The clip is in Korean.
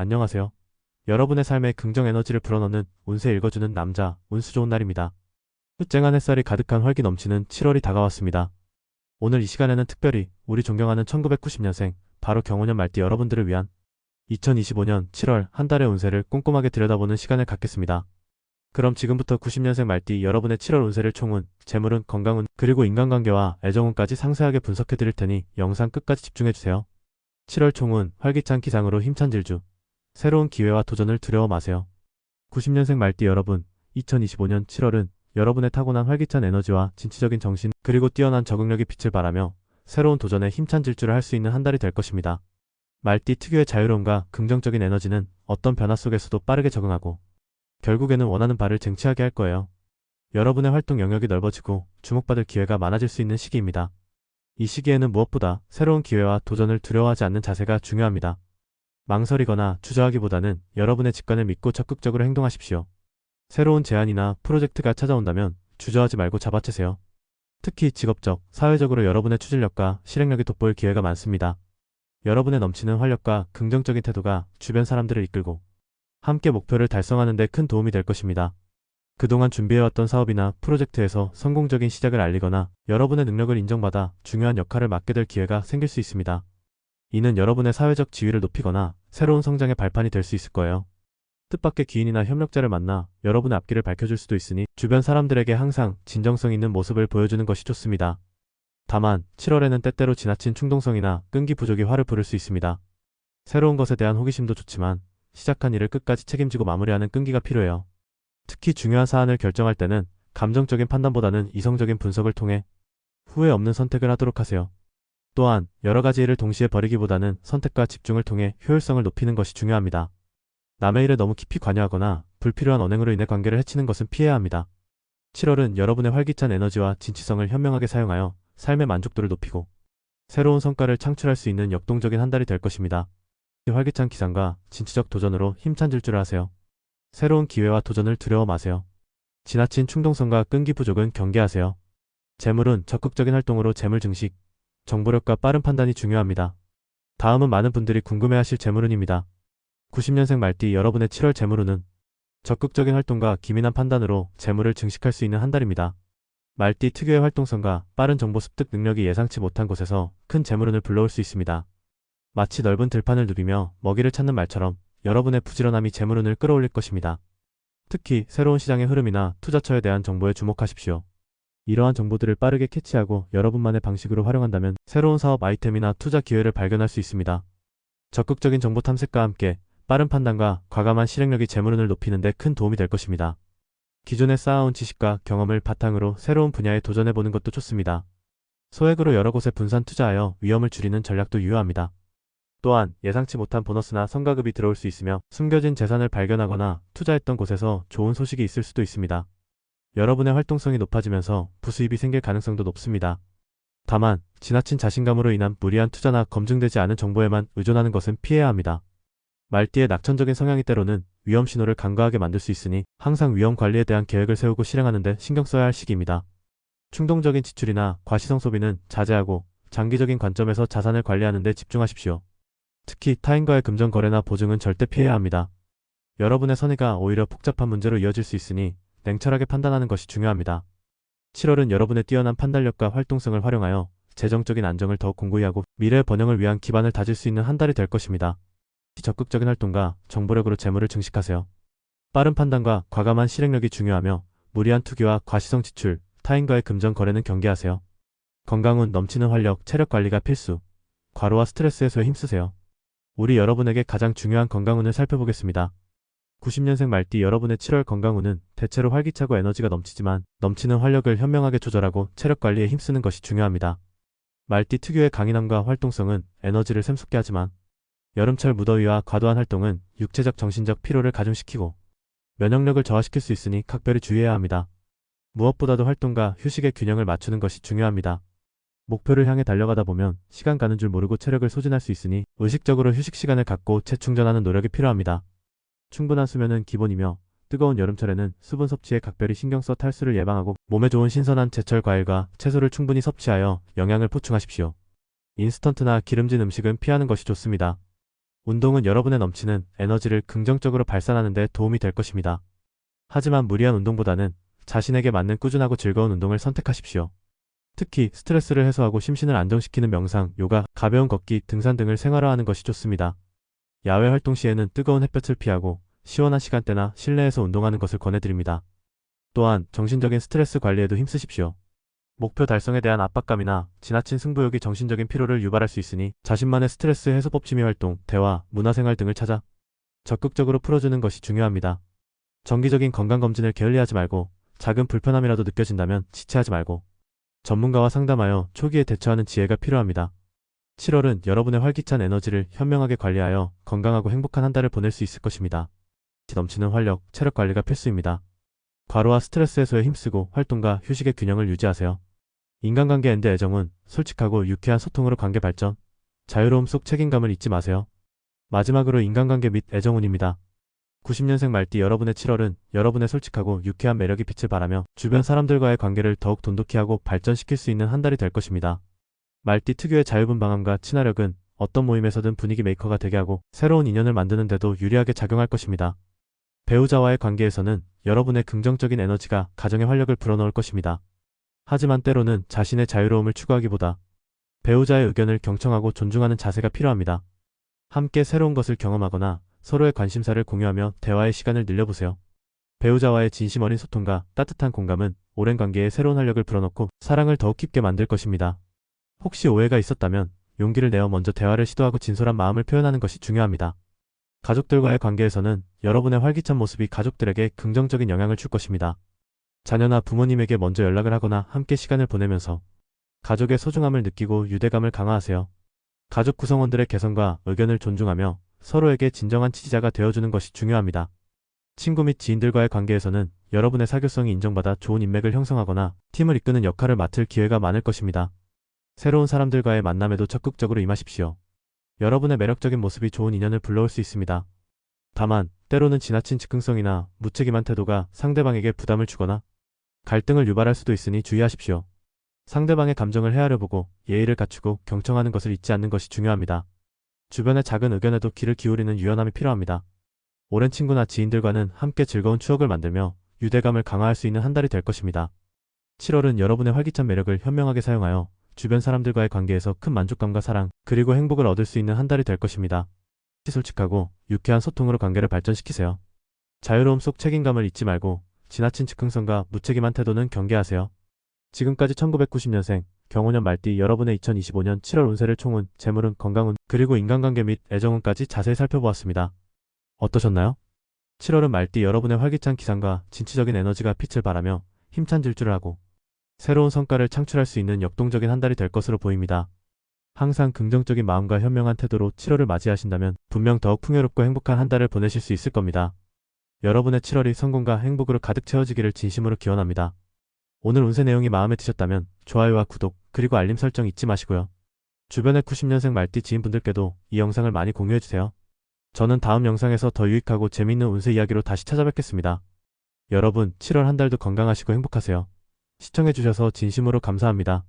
안녕하세요. 여러분의 삶에 긍정 에너지를 불어넣는 운세 읽어주는 남자, 운수 좋은 날입니다. 쨍한 햇살이 가득한 활기 넘치는 7월이 다가왔습니다. 오늘 이 시간에는 특별히 우리 존경하는 1990년생, 바로 경호년 말띠 여러분들을 위한 2025년 7월 한 달의 운세를 꼼꼼하게 들여다보는 시간을 갖겠습니다. 그럼 지금부터 90년생 말띠 여러분의 7월 운세를 총운, 재물운, 건강운, 그리고 인간관계와 애정운까지 상세하게 분석해 드릴 테니 영상 끝까지 집중해 주세요. 7월 총운, 활기찬 기상으로 힘찬 질주. 새로운 기회와 도전을 두려워 마세요. 90년생 말띠 여러분, 2025년 7월은 여러분의 타고난 활기찬 에너지와 진취적인 정신, 그리고 뛰어난 적응력이 빛을 발하며 새로운 도전에 힘찬 질주를 할 수 있는 한 달이 될 것입니다. 말띠 특유의 자유로움과 긍정적인 에너지는 어떤 변화 속에서도 빠르게 적응하고 결국에는 원하는 바를 쟁취하게 할 거예요. 여러분의 활동 영역이 넓어지고 주목받을 기회가 많아질 수 있는 시기입니다. 이 시기에는 무엇보다 새로운 기회와 도전을 두려워하지 않는 자세가 중요합니다. 망설이거나 주저하기보다는 여러분의 직관을 믿고 적극적으로 행동하십시오. 새로운 제안이나 프로젝트가 찾아온다면 주저하지 말고 잡아채세요. 특히 직업적, 사회적으로 여러분의 추진력과 실행력이 돋보일 기회가 많습니다. 여러분의 넘치는 활력과 긍정적인 태도가 주변 사람들을 이끌고 함께 목표를 달성하는 데 큰 도움이 될 것입니다. 그동안 준비해왔던 사업이나 프로젝트에서 성공적인 시작을 알리거나 여러분의 능력을 인정받아 중요한 역할을 맡게 될 기회가 생길 수 있습니다. 이는 여러분의 사회적 지위를 높이거나 새로운 성장의 발판이 될 수 있을 거예요. 뜻밖의 기인이나 협력자를 만나 여러분의 앞길을 밝혀줄 수도 있으니 주변 사람들에게 항상 진정성 있는 모습을 보여주는 것이 좋습니다. 다만 7월에는 때때로 지나친 충동성이나 끈기 부족이 화를 부를 수 있습니다. 새로운 것에 대한 호기심도 좋지만 시작한 일을 끝까지 책임지고 마무리하는 끈기가 필요해요. 특히 중요한 사안을 결정할 때는 감정적인 판단보다는 이성적인 분석을 통해 후회 없는 선택을 하도록 하세요. 또한 여러 가지 일을 동시에 벌이기보다는 선택과 집중을 통해 효율성을 높이는 것이 중요합니다. 남의 일에 너무 깊이 관여하거나 불필요한 언행으로 인해 관계를 해치는 것은 피해야 합니다. 7월은 여러분의 활기찬 에너지와 진취성을 현명하게 사용하여 삶의 만족도를 높이고 새로운 성과를 창출할 수 있는 역동적인 한 달이 될 것입니다. 활기찬 기상과 진취적 도전으로 힘찬 질주를 하세요. 새로운 기회와 도전을 두려워 마세요. 지나친 충동성과 끈기 부족은 경계하세요. 재물은 적극적인 활동으로 재물 증식, 정보력과 빠른 판단이 중요합니다. 다음은 많은 분들이 궁금해하실 재물운입니다. 90년생 말띠 여러분의 7월 재물운은 적극적인 활동과 기민한 판단으로 재물을 증식할 수 있는 한 달입니다. 말띠 특유의 활동성과 빠른 정보 습득 능력이 예상치 못한 곳에서 큰 재물운을 불러올 수 있습니다. 마치 넓은 들판을 누비며 먹이를 찾는 말처럼 여러분의 부지런함이 재물운을 끌어올릴 것입니다. 특히 새로운 시장의 흐름이나 투자처에 대한 정보에 주목하십시오. 이러한 정보들을 빠르게 캐치하고 여러분만의 방식으로 활용한다면 새로운 사업 아이템이나 투자 기회를 발견할 수 있습니다. 적극적인 정보 탐색과 함께 빠른 판단과 과감한 실행력이 재물운을 높이는 데 큰 도움이 될 것입니다. 기존에 쌓아온 지식과 경험을 바탕으로 새로운 분야에 도전해보는 것도 좋습니다. 소액으로 여러 곳에 분산 투자하여 위험을 줄이는 전략도 유효합니다. 또한 예상치 못한 보너스나 성과급이 들어올 수 있으며 숨겨진 재산을 발견하거나 투자했던 곳에서 좋은 소식이 있을 수도 있습니다. 여러분의 활동성이 높아지면서 부수입이 생길 가능성도 높습니다. 다만 지나친 자신감으로 인한 무리한 투자나 검증되지 않은 정보에만 의존하는 것은 피해야 합니다. 말띠의 낙천적인 성향이 때로는 위험 신호를 간과하게 만들 수 있으니 항상 위험 관리에 대한 계획을 세우고 실행하는 데 신경 써야 할 시기입니다. 충동적인 지출이나 과시성 소비는 자제하고 장기적인 관점에서 자산을 관리하는 데 집중하십시오. 특히 타인과의 금전 거래나 보증은 절대 피해야 합니다. 여러분의 선의가 오히려 복잡한 문제로 이어질 수 있으니 냉철하게 판단하는 것이 중요합니다. 7월은 여러분의 뛰어난 판단력과 활동성을 활용하여 재정적인 안정을 더욱 공고히 하고 미래 번영을 위한 기반을 다질 수 있는 한 달이 될 것입니다. 적극적인 활동과 정보력으로 재물을 증식하세요. 빠른 판단과 과감한 실행력이 중요하며 무리한 투기와 과시성 지출, 타인과의 금전 거래는 경계하세요. 건강운 넘치는 활력, 체력 관리가 필수. 과로와 스트레스 해소에 힘쓰세요. 우리 여러분에게 가장 중요한 건강운을 살펴보겠습니다. 90년생 말띠 여러분의 7월 건강운은 대체로 활기차고 에너지가 넘치지만 넘치는 활력을 현명하게 조절하고 체력 관리에 힘쓰는 것이 중요합니다. 말띠 특유의 강인함과 활동성은 에너지를 샘솟게 하지만 여름철 무더위와 과도한 활동은 육체적 정신적 피로를 가중시키고 면역력을 저하시킬 수 있으니 각별히 주의해야 합니다. 무엇보다도 활동과 휴식의 균형을 맞추는 것이 중요합니다. 목표를 향해 달려가다 보면 시간 가는 줄 모르고 체력을 소진할 수 있으니 의식적으로 휴식 시간을 갖고 재충전하는 노력이 필요합니다. 충분한 수면은 기본이며 뜨거운 여름철에는 수분 섭취에 각별히 신경 써 탈수를 예방하고 몸에 좋은 신선한 제철 과일과 채소를 충분히 섭취하여 영양을 보충하십시오. 인스턴트나 기름진 음식은 피하는 것이 좋습니다. 운동은 여러분의 넘치는 에너지를 긍정적으로 발산하는 데 도움이 될 것입니다. 하지만 무리한 운동보다는 자신에게 맞는 꾸준하고 즐거운 운동을 선택하십시오. 특히 스트레스를 해소하고 심신을 안정시키는 명상, 요가, 가벼운 걷기, 등산 등을 생활화하는 것이 좋습니다. 야외 활동 시에는 뜨거운 햇볕을 피하고 시원한 시간대나 실내에서 운동하는 것을 권해드립니다. 또한 정신적인 스트레스 관리에도 힘쓰십시오. 목표 달성에 대한 압박감이나 지나친 승부욕이 정신적인 피로를 유발할 수 있으니 자신만의 스트레스 해소법 취미 활동, 대화, 문화생활 등을 찾아 적극적으로 풀어주는 것이 중요합니다. 정기적인 건강검진을 게을리하지 말고 작은 불편함이라도 느껴진다면 지체하지 말고 전문가와 상담하여 초기에 대처하는 지혜가 필요합니다. 7월은 여러분의 활기찬 에너지를 현명하게 관리하여 건강하고 행복한 한 달을 보낼 수 있을 것입니다. 넘치는 활력, 체력 관리가 필수입니다. 과로와 스트레스 해소에 힘쓰고 활동과 휴식의 균형을 유지하세요. 인간관계 엔드 애정은 솔직하고 유쾌한 소통으로 관계 발전, 자유로움 속 책임감을 잊지 마세요. 마지막으로 인간관계 및 애정운입니다. 90년생 말띠 여러분의 7월은 여러분의 솔직하고 유쾌한 매력이 빛을 발하며 주변 사람들과의 관계를 더욱 돈독히 하고 발전시킬 수 있는 한 달이 될 것입니다. 말띠 특유의 자유분 방함과 친화력은 어떤 모임에서든 분위기 메이커가 되게 하고 새로운 인연을 만드는 데도 유리하게 작용할 것입니다. 배우자와의 관계에서는 여러분의 긍정적인 에너지가 가정의 활력을 불어넣을 것입니다. 하지만 때로는 자신의 자유로움을 추구하기보다 배우자의 의견을 경청하고 존중하는 자세가 필요합니다. 함께 새로운 것을 경험하거나 서로의 관심사를 공유하며 대화의 시간을 늘려보세요. 배우자와의 진심 어린 소통과 따뜻한 공감은 오랜 관계에 새로운 활력을 불어넣고 사랑을 더욱 깊게 만들 것입니다. 혹시 오해가 있었다면 용기를 내어 먼저 대화를 시도하고 진솔한 마음을 표현하는 것이 중요합니다. 가족들과의 관계에서는 여러분의 활기찬 모습이 가족들에게 긍정적인 영향을 줄 것입니다. 자녀나 부모님에게 먼저 연락을 하거나 함께 시간을 보내면서 가족의 소중함을 느끼고 유대감을 강화하세요. 가족 구성원들의 개성과 의견을 존중하며 서로에게 진정한 지지자가 되어주는 것이 중요합니다. 친구 및 지인들과의 관계에서는 여러분의 사교성이 인정받아 좋은 인맥을 형성하거나 팀을 이끄는 역할을 맡을 기회가 많을 것입니다. 새로운 사람들과의 만남에도 적극적으로 임하십시오. 여러분의 매력적인 모습이 좋은 인연을 불러올 수 있습니다. 다만 때로는 지나친 즉흥성이나 무책임한 태도가 상대방에게 부담을 주거나 갈등을 유발할 수도 있으니 주의하십시오. 상대방의 감정을 헤아려 보고 예의를 갖추고 경청하는 것을 잊지 않는 것이 중요합니다. 주변의 작은 의견에도 귀를 기울이는 유연함이 필요합니다. 오랜 친구나 지인들과는 함께 즐거운 추억을 만들며 유대감을 강화할 수 있는 한 달이 될 것입니다. 7월은 여러분의 활기찬 매력을 현명하게 사용하여 주변 사람들과의 관계에서 큰 만족감과 사랑, 그리고 행복을 얻을 수 있는 한 달이 될 것입니다. 솔직하고 유쾌한 소통으로 관계를 발전시키세요. 자유로움 속 책임감을 잊지 말고 지나친 즉흥성과 무책임한 태도는 경계하세요. 지금까지 1990년생 경호년 말띠 여러분의 2025년 7월 운세를 총운, 재물운, 건강운, 그리고 인간관계 및 애정운까지 자세히 살펴보았습니다. 어떠셨나요? 7월은 말띠 여러분의 활기찬 기상과 진취적인 에너지가 빛을 발하며 힘찬 질주를 하고 새로운 성과를 창출할 수 있는 역동적인 한 달이 될 것으로 보입니다. 항상 긍정적인 마음과 현명한 태도로 7월을 맞이하신다면 분명 더욱 풍요롭고 행복한 한 달을 보내실 수 있을 겁니다. 여러분의 7월이 성공과 행복으로 가득 채워지기를 진심으로 기원합니다. 오늘 운세 내용이 마음에 드셨다면 좋아요와 구독 그리고 알림 설정 잊지 마시고요. 주변의 90년생 말띠 지인분들께도 이 영상을 많이 공유해주세요. 저는 다음 영상에서 더 유익하고 재미있는 운세 이야기로 다시 찾아뵙겠습니다. 여러분 7월 한 달도 건강하시고 행복하세요. 시청해주셔서 진심으로 감사합니다.